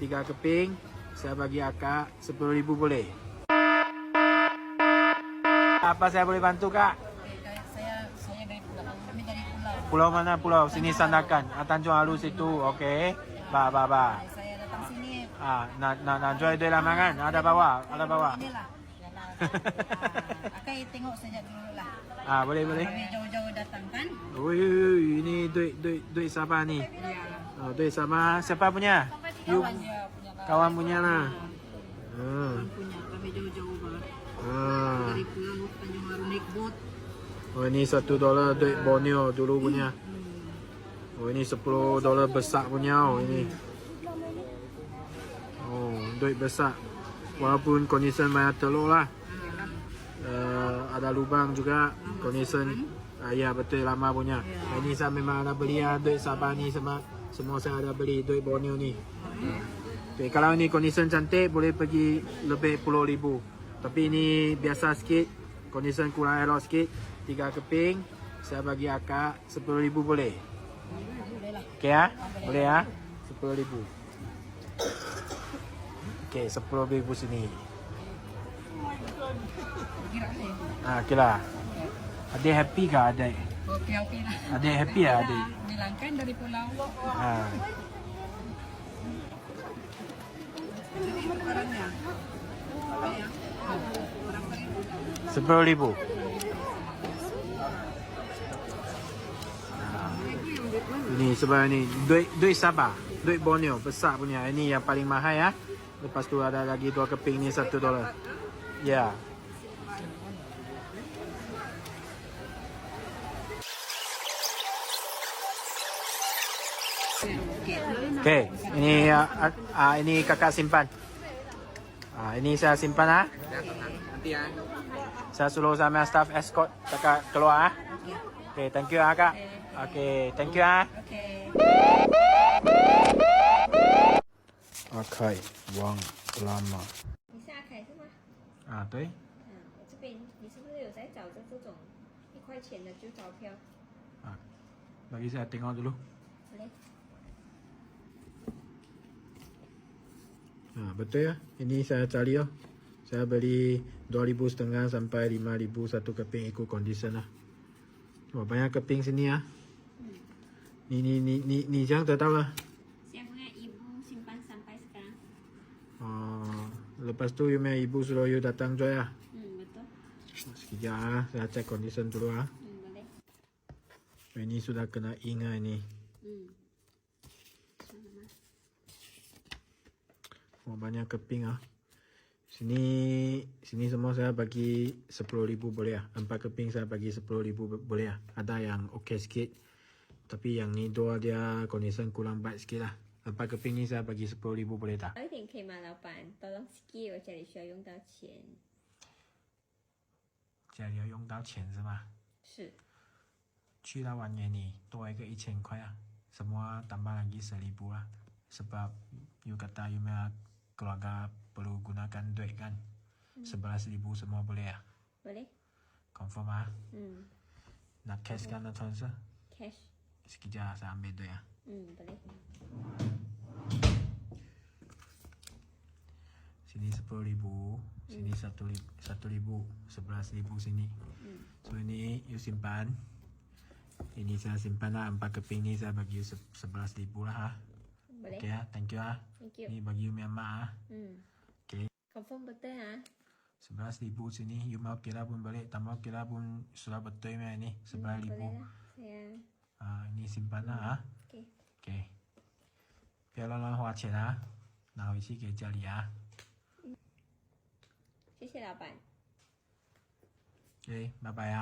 tiga keping. Saya bagi akak sepuluh ribu boleh. Apa saya boleh bantu kak? Saya saya dari pulau. Kami dari pulau. Pulau mana pulau? Sini Sandakan. Ah, Tanjung Alu situ. Okey. Ba ba ba. Saya datang sini. Ah, nak nak nak jual duit lama kan? Ada bawa, ada bawa. Inilah. Ah, Akai tengok saja dulu lah. Ah, boleh boleh. Kami jauh-jauh datang kan? Ui, ini duit duit duit siapa ni? Ya. Oh, duit sama siapa punya? Kawan dia punya lah. kawan punya lah. Ah. Kawan punya. Kami jauh-jauh banget. Ah. Dari pulau Tanjung Aru naik bot. Oh, ini satu dolar duit Borneo dulu punya. Oh, ini sepuluh dolar besar punya. Oh, ini. Oh, duit besar. Walaupun kondisi banyak telur lah. Uh, ada lubang juga kondisi uh, ya betul lama punya. Ini saya memang ada beli lah duit Sabah ni semua semua saya ada beli duit Borneo ni. Okay, kalau ini kondisi cantik boleh pergi lebih puluh ribu. Tapi ini biasa sikit, kondisi kurang elok sikit. Tiga keping, saya bagi akak sepuluh ribu boleh. Okay ya? Boleh ya? Sepuluh ribu. Okay, sepuluh ribu sini. Ah, okay lah. Adik happy ke adik? Okey, okey lah. Adik happy lah adik? Bilang kan dari pulau. Barangnya. Beribu. Sepuluh ribu. Ini sebab ni duit duit Sabah, duit Borneo besar punya. Ini yang paling mahal ya. Lepas tu ada lagi dua keping ni satu dolar. Ya. Okey. Okey, ini uh, uh, ini kakak simpan. Ah, ini saya simpan ah. Nanti ya. Saya suruh sama staff escort kakak keluar ah. Okey, thank you ah kak. Okey, thank you ah. Okey. Akai Wang Lama. 你是阿凯是吗？ Ah, 对。嗯，我这边你是不是有在找着这种一块钱的旧钞票？ Ah. Bagi saya tengok dulu. Boleh? Ha, betul ya. Ini saya cari oh. Saya beli 2000 setengah sampai 5000 satu keping ikut kondisi lah. Oh, banyak keping sini ya. Ni ni ni ni ni jangan tak tahu lah. Saya punya ibu simpan sampai sekarang. Oh, lepas tu you punya ibu suruh you datang jual ya. Hmm, betul. Sekejap ah, saya cek kondisi dulu ah. Hmm, boleh. Ini sudah kena ingat ini. Hmm. Oh, banyak keping ah. Sini sini semua saya bagi 10,000 boleh ah. Empat keping saya bagi 10,000 bo- boleh ah. Ada yang okey sikit. Tapi yang ni dua dia kondisi kurang baik sikit lah. Empat keping ni saya bagi 10,000 boleh tak? 早一点可以吗，老板？Tolong sikit，我家里需要用到钱。家里要用到钱是吗？是，去到完年你多一个一千块啊. Semua tambah lagi 1000 lah. Sebab you kata you punya keluarga perlu gunakan duit kan. 11,000 semua boleh ah. boleh？Confirm ah. 嗯 Nak cash kan nak transfer?，cash。Sekejap saya ambil duit ah. 嗯，boleh。Sini 10,000, sini 1,000, 1,000, 11,000 sini. Hmm. So ini you simpan. Ini saya simpan lah, empat keping ni saya bagi you se- 11,000 lah ha. boleh. Okay ah, thank you ah. Thank you. Ni bagi you punya mak ah. Hmm. Okay. Confirm betul ah? 11,000 sini, you mau kira pun balik, tak mau kira pun sudah betul punya ni, Hmm, 11,000. boleh lah. Saya. Ah, ini simpan lah ah. OK。 OK，不要乱乱花钱啊，拿回去给家里啊。谢谢老板。 OK，拜拜啊。